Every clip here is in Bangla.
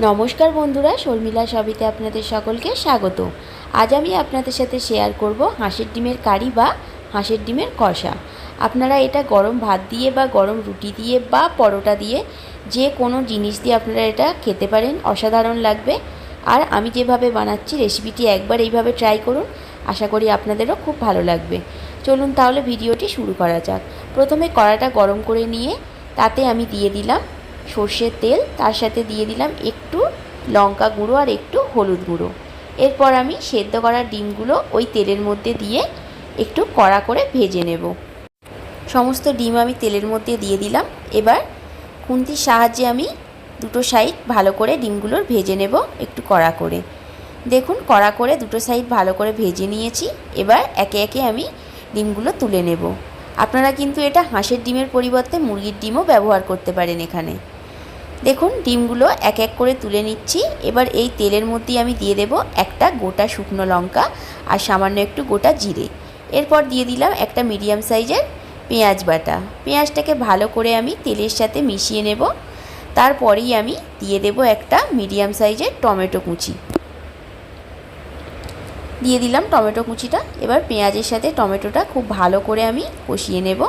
নমস্কার বন্ধুরা, শর্মিলা সবিতে আপনাদের সকলকে স্বাগত। আজ আমি আপনাদের সাথে শেয়ার করব হাঁসের ডিমের কারি বা হাঁসের ডিমের কষা। আপনারা এটা গরম ভাত দিয়ে বা গরম রুটি দিয়ে বা পরোটা দিয়ে যে কোনো জিনিস দিয়ে আপনারা এটা খেতে পারেন, অসাধারণ লাগবে। আর আমি যেভাবে বানাচ্ছি রেসিপিটি একবার এইভাবে ট্রাই করুন, আশা করি আপনাদেরও খুব ভালো লাগবে। চলুন তাহলে ভিডিওটি শুরু করা যাক। প্রথমে কড়াটা গরম করে নিয়ে তাতে আমি দিয়ে দিলাম সর্ষের তেল, তার সাথে দিয়ে দিলাম একটু লঙ্কা গুঁড়ো আর একটু হলুদ গুঁড়ো। এরপর আমি সেদ্ধ করা ডিমগুলো ওই তেলের মধ্যে দিয়ে একটু কড়া করে ভেজে নেব। সমস্ত ডিম আমি তেলের মধ্যে দিয়ে দিলাম। এবার খুন্তির সাহায্যে আমি দুটো সাইড ভালো করে ডিমগুলোর ভেজে নেব একটু কড়া করে। দেখুন, কড়া করে দুটো সাইড ভালো করে ভেজে নিয়েছি। এবার একে একে আমি ডিমগুলো তুলে নেব। আপনারা কিন্তু এটা হাঁসের ডিমের পরিবর্তে মুরগির ডিমও ব্যবহার করতে পারেন এখানে। দেখুন, ডিমগুলো এক এক করে তুলে নিচ্ছি। এবার এই তেলের মধ্যেই আমি দিয়ে দেব একটা গোটা শুকনো লঙ্কা আর সামান্য একটু গোটা জিরে। এরপর দিয়ে দিলাম একটা মিডিয়াম সাইজের পেঁয়াজ বাটা। পেঁয়াজটাকে ভালো করে আমি তেলের সাথে মিশিয়ে নেব। তারপরেই আমি দিয়ে দেব একটা মিডিয়াম সাইজের টমেটো কুচি। দিয়ে দিলাম টমেটো কুচিটা। এবার পেঁয়াজের সাথে টমেটোটা খুব ভালো করে আমি কষিয়ে নেব।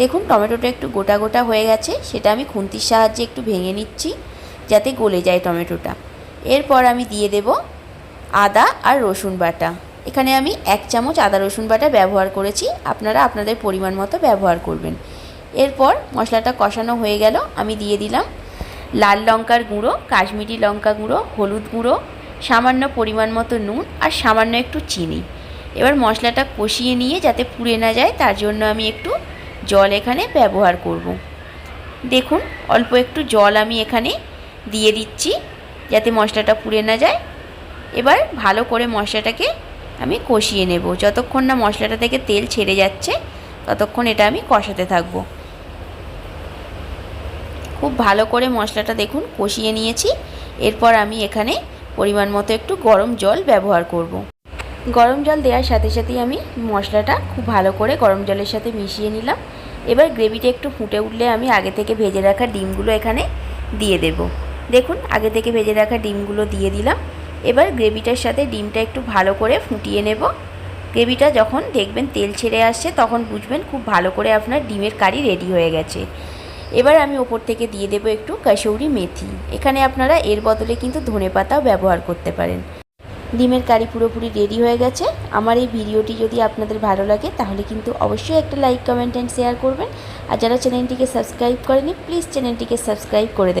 দেখুন, টমেটোটা একটু গোটা গোটা হয়ে গেছে, সেটা আমি খুন্তির সাহায্যে একটু ভেঙে নিচ্ছি, যাতে গলে যায় টমেটোটা। এরপর আমি দিয়ে দেব আদা আর রসুন বাটা। এখানে আমি এক চামচ আদা রসুন বাটা ব্যবহার করেছি, আপনারা আপনাদের পরিমাণ মতো ব্যবহার করবেন। এরপর মশলাটা কষানো হয়ে গেল, আমি দিয়ে দিলাম লাল লঙ্কার গুঁড়ো, কাশ্মীরি লঙ্কা গুঁড়ো, হলুদ গুঁড়ো সামান্য পরিমাণ মতো নুন আর সামান্য একটু চিনি। এবার মশলাটা কষিয়ে নিয়ে যাতে পুড়ে না যায়, তার জন্য আমি একটু জল এখানে ব্যবহার করব। দেখুন, অল্প একটু জল আমি এখানে দিয়ে দিচ্ছি যাতে মশলাটা পুড়ে না যায়। এবার ভালো করে মশলাটাকে আমি কষিয়ে নেব। যতক্ষণ না মশলাটা থেকে তেল ছেড়ে যাচ্ছে, ততক্ষণ এটা আমি কষাতে থাকব। খুব ভালো করে মশলাটা দেখুন, কষিয়ে নিয়েছি। এরপর আমি এখানে পরিমাণ মতো একটু গরম জল ব্যবহার করব। গরম জল দেওয়ার সাথে সাথেই আমি মশলাটা খুব ভালো করে গরম জলের সাথে মিশিয়ে নিলাম। এবার গ্রেভিটা একটু ফুটে উঠলে আমি আগে থেকে ভেজে রাখা ডিমগুলো এখানে দিয়ে দেব। দেখুন, আগে থেকে ভেজে রাখা ডিমগুলো দিয়ে দিলাম। এবার গ্রেভিটার সাথে ডিমটা একটু ভালো করে ফুটিয়ে নেব। গ্রেভিটা যখন দেখবেন তেল ছেড়ে আসছে, তখন বুঝবেন খুব ভালো করে আপনার ডিমের কারি রেডি হয়ে গেছে। এবার আমি ওপর থেকে দিয়ে দেবো একটু কাশৌরি মেথি। এখানে আপনারা এর বদলে কিন্তু ধনে পাতাও ব্যবহার করতে পারেন। ডিমের কারি পুরোপুরি রেডি হয়ে গেছে। আমার এই ভিডিওটি যদি আপনাদের ভালো লাগে, তাহলে কিন্তু অবশ্যই একটা লাইক কমেন্ট অ্যান্ড শেয়ার করবেন। আর যারা চ্যানেলটিকে সাবস্ক্রাইব করেনি প্লিজ চ্যানেলটিকে সাবস্ক্রাইব করে